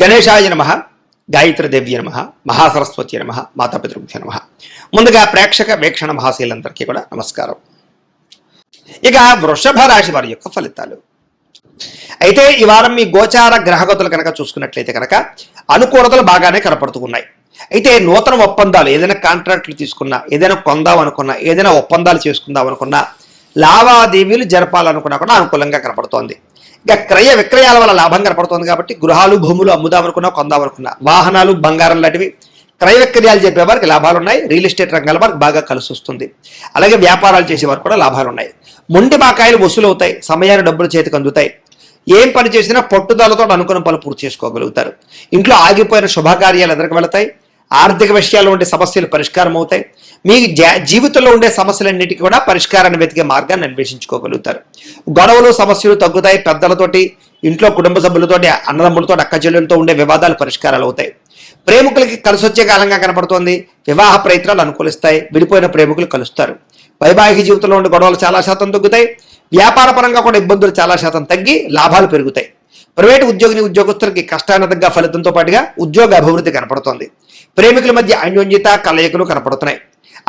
గణేశాయ నమ గాయత్రదేవ్య నమ మహాసరస్వతి నమ మాతాపితృభ్య నమ. ముందుగా ప్రేక్షక వీక్షణ మహాశీలందరికీ కూడా నమస్కారం. ఇక వృషభ రాశి వారి యొక్క ఫలితాలు. అయితే ఈ వారం మీ గోచార గ్రహగతులు కనుక చూసుకున్నట్లయితే కనుక అనుకూలతలు బాగానే కనపడుతూ ఉన్నాయి అయితే నూతన ఒప్పందాలు ఏదైనా కాంట్రాక్ట్లు తీసుకున్నా ఏదైనా కొందాం అనుకున్నా ఏదైనా ఒప్పందాలు చేసుకుందాం అనుకున్నా లావాదేవీలు జరపాలనుకున్నా కూడా అనుకూలంగా కనపడుతోంది. ఇక క్రయ విక్రయాల వల్ల లాభం కనపడుతుంది కాబట్టి గృహాలు భూములు అమ్ముదాం అనుకున్నా కొందాం అనుకున్నా. వాహనాలు బంగారం లాంటివి క్రయ విక్రయాలు చెప్పే వారికి లాభాలు ఉన్నాయి రియల్ ఎస్టేట్ రంగాల వారికి బాగా కలిసి వస్తుంది. అలాగే వ్యాపారాలు చేసే వారికి కూడా లాభాలు ఉన్నాయి మొండి బాకాయలు వసూలు అవుతాయి సమయాన్ని డబ్బులు చేతికి అందుతాయి. ఏం పని చేసినా పట్టుదలతో అనుకున్న పనులు పూర్తి చేసుకోగలుగుతారు. ఇంట్లో ఆగిపోయిన శుభకార్యాలు ఎదురుకు వెళతాయి. ఆర్థిక విషయాల్లో ఉండే సమస్యలు పరిష్కారం అవుతాయి. మీ జా- జీవితంలో ఉండే సమస్యలన్నిటికీ కూడా పరిష్కారాన్ని వెతికే మార్గాన్ని అన్వేషించుకోగలుగుతారు. గొడవలు సమస్యలు తగ్గుతాయి. పెద్దలతోటి ఇంట్లో కుటుంబ సభ్యులతోటి అన్నదమ్ములతో అక్కచెల్లెలతో ఉండే వివాదాలు పరిష్కారాలు అవుతాయి. ప్రేమికులకి కలిసొచ్చే కాలంగా కనపడుతోంది. వివాహ ప్రయత్నాలు అనుకూలిస్తాయి. విడిపోయిన ప్రేమికులు కలుస్తారు. వైవాహిక జీవితంలో ఉండే గొడవలు చాలా శాతం తగ్గుతాయి. వ్యాపార పరంగా కూడా ఇబ్బందులు చాలా శాతం తగ్గి లాభాలు పెరుగుతాయి. ప్రైవేటు ఉద్యోగిని ఉద్యోగస్తులకి కష్టానతంగా ఫలితంతో పాటుగా ఉద్యోగ అభివృద్ధి కనపడుతోంది. ప్రేమికుల మధ్య అన్యోన్యత కలయికలు కనపడుతున్నాయి.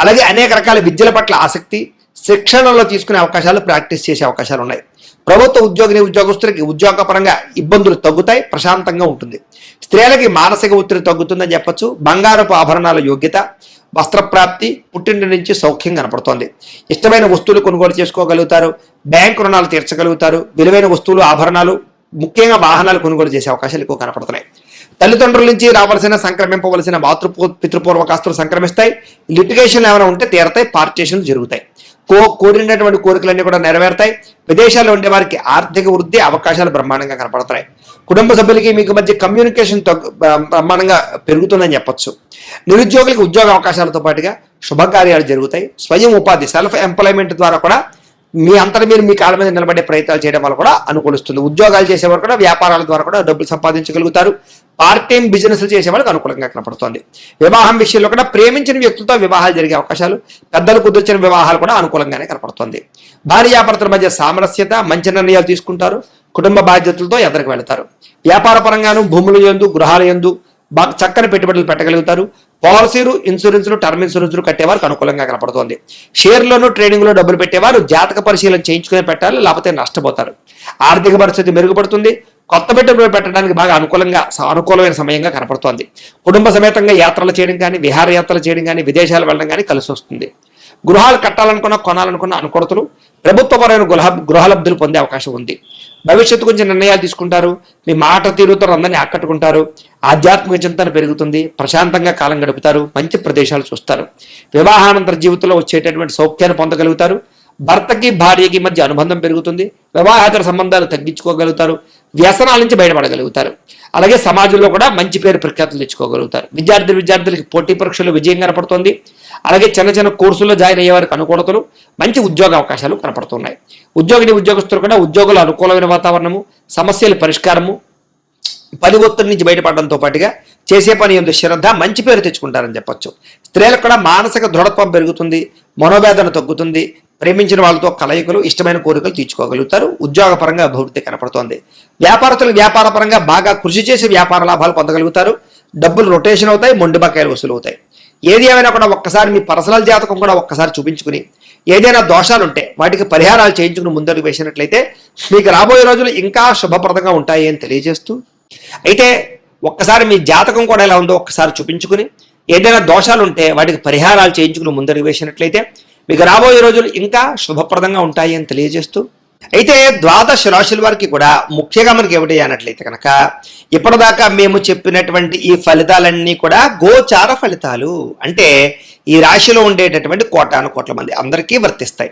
అలాగే అనేక రకాల విద్యల పట్ల ఆసక్తి శిక్షణలో తీసుకునే అవకాశాలు ప్రాక్టీస్ చేసే అవకాశాలు ఉన్నాయి. ప్రభుత్వ ఉద్యోగిని ఉద్యోగస్తులకి ఉద్యోగపరంగా ఇబ్బందులు తగ్గుతాయి ప్రశాంతంగా ఉంటుంది. స్త్రీలకి మానసిక ఒత్తిడి తగ్గుతుందని చెప్పొచ్చు. బంగారపు ఆభరణాల యోగ్యత వస్త్రప్రాప్తి పుట్టింటి నుంచి సౌఖ్యం కనపడుతోంది. ఇష్టమైన వస్తువులు కొనుగోలు చేసుకోగలుగుతారు బ్యాంకు రుణాలు తీర్చగలుగుతారు విలువైన వస్తువులు ఆభరణాలు ముఖ్యంగా వాహనాలు కొనుగోలు చేసే అవకాశాలు ఎక్కువ కనపడుతున్నాయి. తల్లిదండ్రుల నుంచి రావాల్సిన సంక్రమింపవలసిన మాతృ పితృపూర్వకాస్తులు సంక్రమిస్తాయి. లిటిగేషన్లు ఏమైనా ఉంటే తీరతాయి పార్టీషన్లు జరుగుతాయి. కో కోరినటువంటి కోరికలన్నీ కూడా నెరవేరుతాయి. విదేశాల్లో ఉండే వారికి ఆర్థిక వృద్ధి అవకాశాలు బ్రహ్మాండంగా కనపడుతున్నాయి. కుటుంబ సభ్యులకి మీకు మధ్య కమ్యూనికేషన్ తగ్గు బ్రహ్మాండంగా పెరుగుతుందని చెప్పొచ్చు. నిరుద్యోగులకు ఉద్యోగ అవకాశాలతో పాటుగా శుభకార్యాలు జరుగుతాయి. స్వయం ఉపాధి సెల్ఫ్ ఎంప్లాయ్మెంట్ ద్వారా కూడా మీ అంతట మీరు మీ కాళ్ళ మీద నిలబడే ప్రయత్నాలు చేయడం వల్ల కూడా అనుకూలిస్తుంది. ఉద్యోగాలు చేసేవారు కూడా వ్యాపారాల ద్వారా కూడా డబ్బులు సంపాదించగలుగుతారు. పార్ట్ టైం బిజినెస్లు చేసేవాళ్ళకి అనుకూలంగా కనపడుతోంది. వివాహం విషయంలో కూడా ప్రేమించిన వ్యక్తులతో వివాహాలు జరిగే అవకాశాలు పెద్దలు కుదిర్చిన వివాహాలు కూడా అనుకూలంగానే కనపడుతోంది. భార్యాభర్తల మధ్య సామరస్యత మంచి నిర్ణయాలు తీసుకుంటారు. కుటుంబ బాధ్యతలతో ఎదరికి వెళతారు. వ్యాపార పరంగాను భూముల యందు గృహాల యందు చక్కని పెట్టుబడులు పెట్టగలుగుతారు. పాలసీలు ఇన్సూరెన్స్లు టర్మ్ ఇన్సూరెన్స్లు కట్టేవారికి అనుకూలంగా కనపడుతోంది. షేర్లోను ట్రేడింగ్లో డబ్బులు పెట్టేవారు జాతక పరిశీలన చేయించుకునే పెట్టాలి లేకపోతే నష్టపోతారు. ఆర్థిక పరిస్థితి మెరుగుపడుతుంది. కొత్త పెట్టుబడులు పెట్టడానికి బాగా అనుకూలంగా అనుకూలమైన సమయంగా కనపడుతోంది. కుటుంబ సమేతంగా యాత్రలు చేయడం కానీ విహారయాత్రలు చేయడం కానీ విదేశాలు వెళ్ళడం కానీ కలిసి వస్తుంది గృహాలు కట్టాలనుకున్న కొనాలనుకున్న అనుకూలతలు ప్రభుత్వపరమైన గృహ గృహలబ్ధులు పొందే అవకాశం ఉంది. భవిష్యత్తు గురించి నిర్ణయాలు తీసుకుంటారు మీ మాట తీరుతో అందరినీ ఆకట్టుకుంటారు ఆధ్యాత్మిక చింతన పెరుగుతుంది ప్రశాంతంగా కాలం గడుపుతారు మంచి ప్రదేశాలు చూస్తారు. వివాహానంతర జీవితంలో వచ్చేటటువంటి సౌఖ్యాన్ని పొందగలుగుతారు భర్తకి భార్యకి మధ్య అనుబంధం పెరుగుతుంది వివాహేతర సంబంధాలు తగ్గించుకోగలుగుతారు వ్యసనాల నుంచి బయటపడగలుగుతారు. అలాగే సమాజంలో కూడా మంచి పేరు ప్రఖ్యాతులు తెచ్చుకోగలుగుతారు. విద్యార్థులు విద్యార్థులకి పోటీ పరీక్షలు విజయం కనపడుతుంది. అలాగే చిన్న చిన్న కోర్సుల్లో జాయిన్ అయ్యే వారికి అనుకూలతలు మంచి ఉద్యోగ అవకాశాలు కనపడుతున్నాయి. ఉద్యోగిని ఉద్యోగస్తులు కూడా ఉద్యోగుల అనుకూలమైన వాతావరణము సమస్యల పరిష్కారము పది ఒత్తిడి నుంచి బయటపడడంతో పాటుగా చేసే పని ఎందు శ్రద్ధ మంచి పేరు తెచ్చుకుంటారని చెప్పొచ్చు. స్త్రీలకు కూడా మానసిక దృఢత్వం పెరుగుతుంది మనోవేదన తగ్గుతుంది ప్రేమించిన వాళ్ళతో కలయికలు ఇష్టమైన కోరికలు తీర్చుకోగలుగుతారు. ఉద్యోగపరంగా అభివృద్ధి కనపడుతోంది. వ్యాపారస్తులు వ్యాపారపరంగా బాగా కృషి చేసి వ్యాపార లాభాలు పొందగలుగుతారు. డబ్బులు రొటేషన్ అవుతాయి మొండి బకాయిలు వసూలు అవుతాయి ఏది ఏమైనా కూడా ఒక్కసారి మీ పర్సనల్ జాతకం కూడా ఒక్కసారి చూపించుకుని ఏదైనా దోషాలు ఉంటే వాటికి పరిహారాలు చేయించుకుని ముందడుగు వేసినట్లయితే మీకు రాబోయే రోజులు ఇంకా శుభప్రదంగా ఉంటాయి అని తెలియజేస్తూ అయితే ఒక్కసారి మీ జాతకం కూడా ఎలా ఉందో ఒక్కసారి చూపించుకుని ఏదైనా దోషాలు ఉంటే వాటికి పరిహారాలు చేయించుకుని ముందడుగు వేసినట్లయితే మీకు రాబోయే రోజులు ఇంకా శుభప్రదంగా ఉంటాయి అని తెలియజేస్తూ అయితే ద్వాదశ రాశుల వారికి కూడా ముఖ్యంగా మనకి ఏమిటి అన్నట్లయితే కనుక ఇప్పటిదాకా మేము చెప్పినటువంటి ఈ ఫలితాలన్నీ కూడా గోచార ఫలితాలు. అంటే ఈ రాశిలో ఉండేటటువంటి కోటాను కోట్ల మంది అందరికీ వర్తిస్తాయి.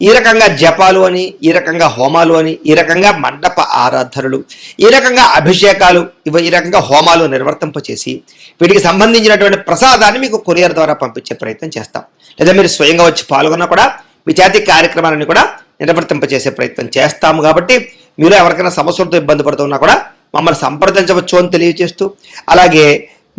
ఈ రకంగా జపాలు అని ఈ రకంగా హోమాలు అని ఈ రకంగా మండప ఆరాధనలు ఈ రకంగా అభిషేకాలు ఇవి ఈ రకంగా హోమాలు నిర్వర్తింపచేసి వీటికి సంబంధించినటువంటి ప్రసాదాన్ని మీకు కొరియర్ ద్వారా పంపించే ప్రయత్నం చేస్తాం. లేదా మీరు స్వయంగా వచ్చి పాల్గొన్నా కూడా మీ జాతి కార్యక్రమాలను కూడా నిర్వర్తింపచేసే ప్రయత్నం చేస్తాము కాబట్టి మీరు ఎవరికైనా సమస్యలతో ఇబ్బంది పడుతున్నా కూడా మమ్మల్ని సంప్రదించవచ్చు అని తెలియజేస్తూ అలాగే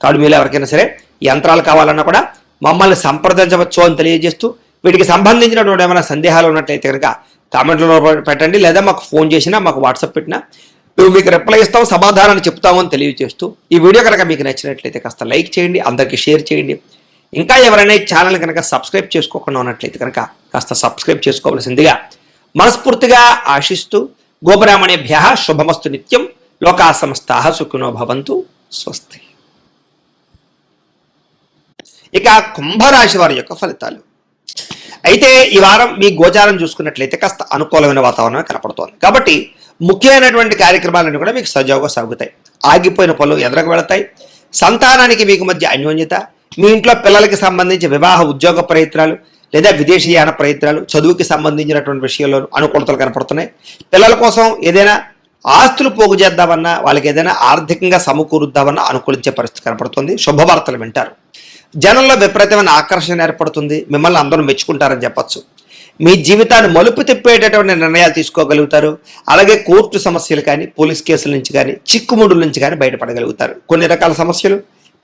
కాబట్టి మీరు ఎవరికైనా సరే యంత్రాలు కావాలన్నా కూడా మమ్మల్ని సంప్రదించవచ్చు అని తెలియజేస్తూ వీటికి సంబంధించినటువంటి ఏమైనా సందేహాలు ఉన్నట్లయితే కనుక కామెంట్లో పెట్టండి లేదా మాకు ఫోన్ చేసినా మాకు వాట్సాప్ పెట్టినా మేము మీకు రిప్లై ఇస్తాం సమాధానాన్ని చెప్తామని తెలియజేస్తూ ఈ వీడియో కనుక మీకు నచ్చినట్లయితే కాస్త లైక్ చేయండి అందరికీ షేర్ చేయండి. ఇంకా ఎవరైనా ఈ ఛానల్ కనుక సబ్స్క్రైబ్ చేసుకోకుండా ఉన్నట్లయితే కనుక కాస్త సబ్స్క్రైబ్ చేసుకోవలసిందిగా మనస్ఫూర్తిగా ఆశిస్తూ గోబ్రాహ్మణేభ్య శుభమస్తు నిత్యం లోకా సమస్తా సుఖినో భవంతు స్వస్తి. ఇక కుంభరాశి వారి యొక్క ఫలితాలు. అయితే ఈ వారం మీ గోచారం చూసుకున్నట్లయితే కాస్త అనుకూలమైన వాతావరణం కనపడుతోంది. కాబట్టి ముఖ్యమైనటువంటి కార్యక్రమాలన్నీ కూడా మీకు సజావుగా సాగుతాయి. ఆగిపోయిన పనులు ఎదురకు వెళతాయి. సంతానానికి మీకు మధ్య అన్యోన్యత మీ ఇంట్లో పిల్లలకి సంబంధించి వివాహ ఉద్యోగ ప్రయత్నాలు లేదా విదేశీయాన ప్రయత్నాలు చదువుకి సంబంధించినటువంటి విషయంలో అనుకూలతలు కనపడుతున్నాయి. పిల్లల కోసం ఏదైనా ఆస్తులు పోగు చేద్దామన్నా వాళ్ళకి ఏదైనా ఆర్థికంగా సమకూరుద్దామన్నా అనుకూలించే పరిస్థితి కనపడుతుంది. శుభవార్తలు వింటారు. జనంలో విపరీతమైన ఆకర్షణ ఏర్పడుతుంది. మిమ్మల్ని అందరూ మెచ్చుకుంటారని చెప్పొచ్చు. మీ జీవితాన్ని మలుపు తిప్పేటటువంటి నిర్ణయాలు తీసుకోగలుగుతారు. అలాగే కోర్టు సమస్యలు కానీ పోలీస్ కేసుల నుంచి కానీ చిక్కుముడుల నుంచి కానీ బయటపడగలుగుతారు. కొన్ని రకాల సమస్యలు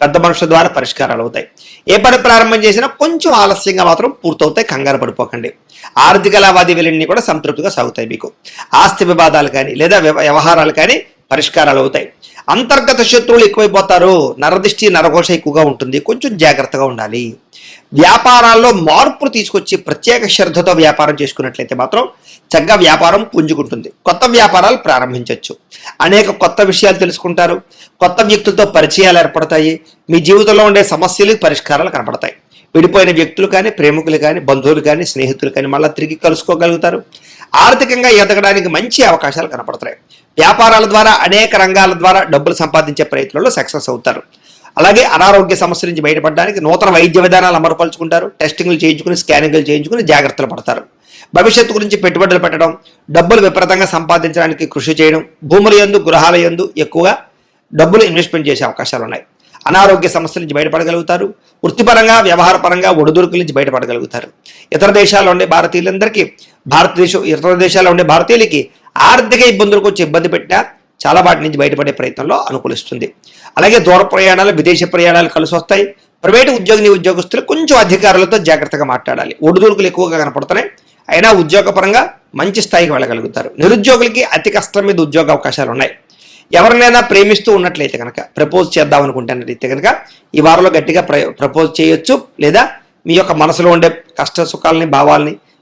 పెద్ద మనుషుల ద్వారా పరిష్కారాలు అవుతాయి. ఏ పని ప్రారంభం చేసినా కొంచెం ఆలస్యంగా మాత్రం పూర్తవుతాయి. కంగారు పడిపోకండి. ఆర్థిక లావాదేవీలన్నీ కూడా సంతృప్తిగా సాగుతాయి మీకు. ఆస్తి వివాదాలు కానీ లేదా వ్యవ- వ్యవహారాలు కానీ పరిష్కారాలు అవుతాయి. అంతర్గత శత్రువులు ఎక్కువైపోతారు. నరదిష్టి నరఘోష ఎక్కువగా ఉంటుంది. కొంచెం జాగ్రత్తగా ఉండాలి. వ్యాపారాల్లో మార్పులు తీసుకొచ్చి ప్రత్యేక శ్రద్ధతో వ్యాపారం చేసుకున్నట్లయితే మాత్రం చక్కగా వ్యాపారం పుంజుకుంటుంది. కొత్త వ్యాపారాలు ప్రారంభించవచ్చు అనేక కొత్త విషయాలు తెలుసుకుంటారు. కొత్త వ్యక్తులతో పరిచయాలు ఏర్పడతాయి. మీ జీవితంలో ఉండే సమస్యలు పరిష్కారాలు కనపడతాయి. విడిపోయిన వ్యక్తులు కానీ ప్రేమికులు కానీ బంధువులు కానీ స్నేహితులు కానీ మళ్ళీ తిరిగి కలుసుకోగలుగుతారు. ఆర్థికంగా ఎదగడానికి మంచి అవకాశాలు కనపడతాయి. వ్యాపారాల ద్వారా అనేక రంగాల ద్వారా డబ్బులు సంపాదించే ప్రయత్నంలో సక్సెస్ అవుతారు. అలాగే అనారోగ్య సమస్య నుంచి బయటపడడానికి నూతన వైద్య విధానాలు అమలుపరుచుకుంటారు. టెస్టింగ్లు చేయించుకుని స్కానింగ్లు చేయించుకుని జాగ్రత్తలు పడతారు. భవిష్యత్తు గురించి పెట్టుబడులు పెట్టడం డబ్బులు విపరీతంగా సంపాదించడానికి కృషి చేయడం భూముల యందు గృహాల యందు ఎక్కువగా డబ్బులు ఇన్వెస్ట్మెంట్ చేసే అవకాశాలు ఉన్నాయి. అనారోగ్య సమస్యల నుంచి బయటపడగలుగుతారు. వృత్తిపరంగా వ్యవహారపరంగా ఒడిదుడుకుల నుంచి బయటపడగలుగుతారు. ఇతర దేశాల్లో ఉండే భారతీయులందరికీ భారతదేశం ఇతర దేశాల్లో ఉండే భారతీయులకి ఆర్థిక ఇబ్బందులకు వచ్చి ఇబ్బంది పెట్టినా చాలా వాటి నుంచి బయటపడే ప్రయత్నంలో అనుకూలిస్తుంది. అలాగే దూర ప్రయాణాలు విదేశీ ప్రయాణాలు కలిసి వస్తాయి. ప్రైవేటు ఉద్యోగిని ఉద్యోగస్తులు కొంచెం అధికారులతో జాగ్రత్తగా మాట్లాడాలి. ఒడిదుడుకులు ఎక్కువగా కనపడుతున్నాయి. అయినా ఉద్యోగపరంగా మంచి స్థాయికి వెళ్ళగలుగుతారు. నిరుద్యోగులకి అతి కష్టం మీద ఉద్యోగ అవకాశాలు ఉన్నాయి. ఎవరినైనా ప్రేమిస్తూ ఉన్నట్లయితే కనుక ప్రపోజ్ చేద్దాం అనుకుంటున్నట్లయితే కనుక ఈ వారంలో గట్టిగా ప్రపోజ్ చేయొచ్చు. లేదా మీ యొక్క మనసులో ఉండే కష్ట సుఖాలని భావాల్ని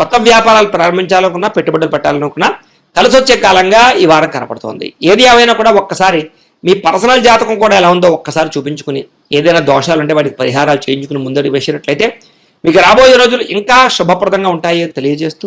కొత్త వ్యాపారాలు ప్రారంభించాలనుకున్నా పెట్టుబడులు పెట్టాలనుకున్నా కలిసి వచ్చే కాలంగా ఈ వారం కనపడుతోంది. ఏది ఏమైనా కూడా ఒక్కసారి మీ పర్సనల్ జాతకం కూడా ఎలా ఉందో ఒక్కసారి చూపించుకుని ఏదైనా దోషాలు ఉంటే వాటికి పరిహారాలు చేయించుకుని ముందడుగు వేసినట్లయితే మీకు రాబోయే రోజులు ఇంకా శుభప్రదంగా ఉంటాయి తెలియజేస్తూ